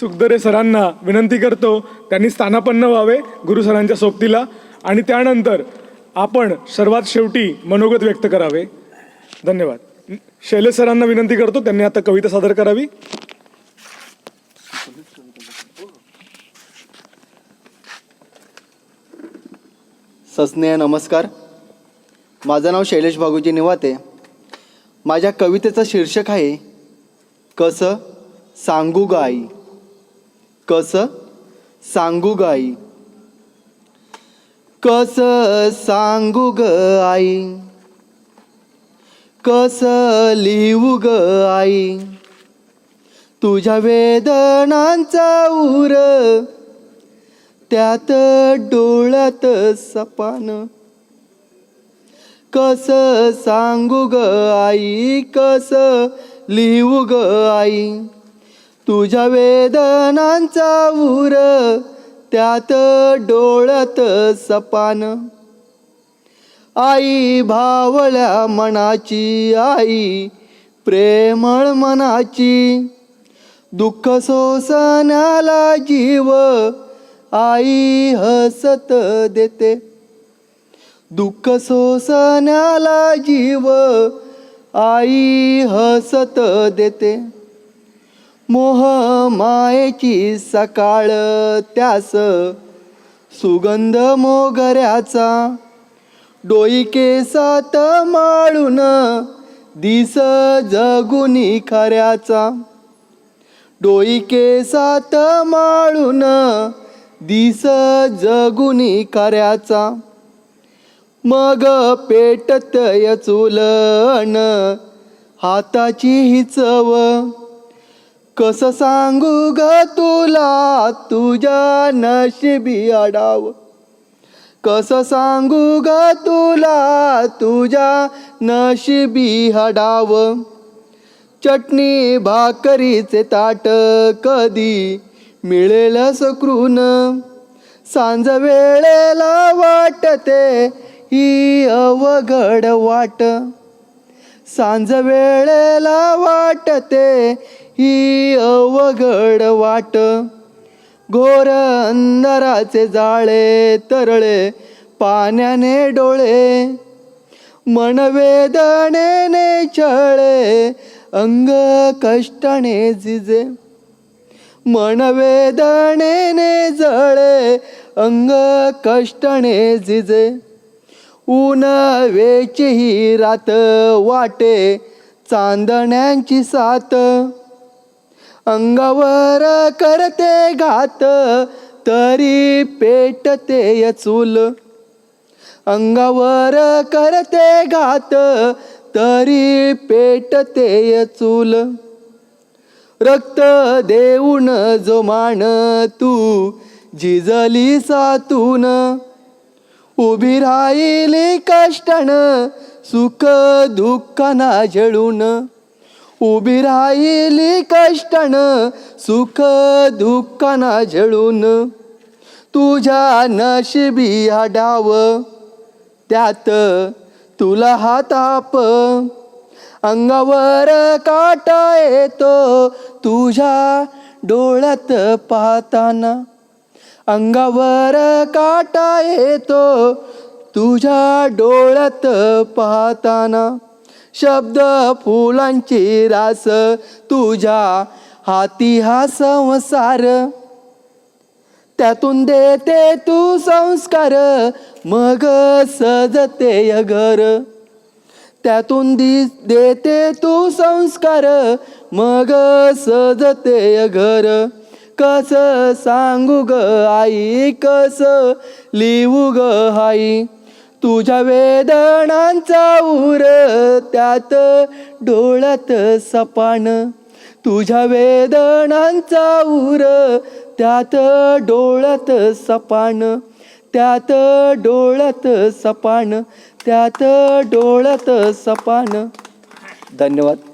सुखदरे सरांना विनंती करतो त्यांनी स्थानापन्न व्हावे गुरु सरांच्या सोबतीला. आणि त्यानंतर आपण सर्वात शेवटी मनोगत व्यक्त करावे. धन्यवाद. शैलेश सरांना विनंती करतो त्यांनी आता कविता सादर करावी. सस्नेह नमस्कार. माझं नाव शैलेश भागुजी निवाते. माझ्या कवितेचं शीर्षक आहे कसं सांगू गाई? आई कसं? सांगू ग आई. कसं सांगू ग आई? कसं लिहू ग आई? तुझ्या वेदनांचा उर त्यात डोळ्यात सपान. कस सांगू ग आई? कस लिहू ग आई? तुझ्या वेदनांचा उर त्यात डोळत सपान. आई भावळ्या मनाची आई प्रेमळ मनाची. दुःख सोसण्याला जीव आई हसत देते. दुःख सोसण्याला जीव आई हसत देते. मोह मायेची सकाळ त्यास सुगंध मोगऱ्याचा. डोई केसात माळून दिस जगुनी खऱ्याचा. डोई केसात माळून दिस जगुनी खऱ्याचा. मग पेटत चुलन हाताची हिचव. चव कस सांगू ग तुला? तुझ्या नशिबी अडाव कस सांगू ग तुला? तुझ्या नशिबी हडाव चटणी भाकरीचे ताट कधी मिळेल सकृन सांज वेळेला वाटते ही अवघड वाट. सांज वेळेला वाटते ही अवघड वाट. घोर अंधाराचे जाळे तरळे पाण्याने डोळे मन छळे अंग कष्टाने झिजे. मन जळे अंग कष्टाने झिजे. ऊन ही रात वाटे चांदण्यांची साथ अंगावर करते घात तरी पेटते चूल अंगावर करते घात तरी पेटते चूल रक्त देऊन जो मान तू झिजली सातून. उभी राहिली कष्टन सुख दुःखाना झळून उभी राहिली कष्टन सुख दुःखना झळून तुझ्या नशिबी हा डाव त्यात तुला हाताप अंगावर काटा येतो तुझ्या डोळ्यात पाहताना. अंगावर काटा येतो तुझ्या डोळ्यात पाहताना. शब्द फुलांची रास तुझ्या हाती हा संसार. त्यातून देते तू संस्कार मग सजते घर त्यातून दि देते तू संस्कार मग सजते घर कस सांगू ग आई कस लिहू ग आई? तुझ्या वेदनांचा उर त्यात डोळ्यात सपान. तुझ्या वेदनांचा उर त्यात डोळ्यात सपान. त्यात डोळ्यात सपान त्यात डोळ्यात सपान. धन्यवाद.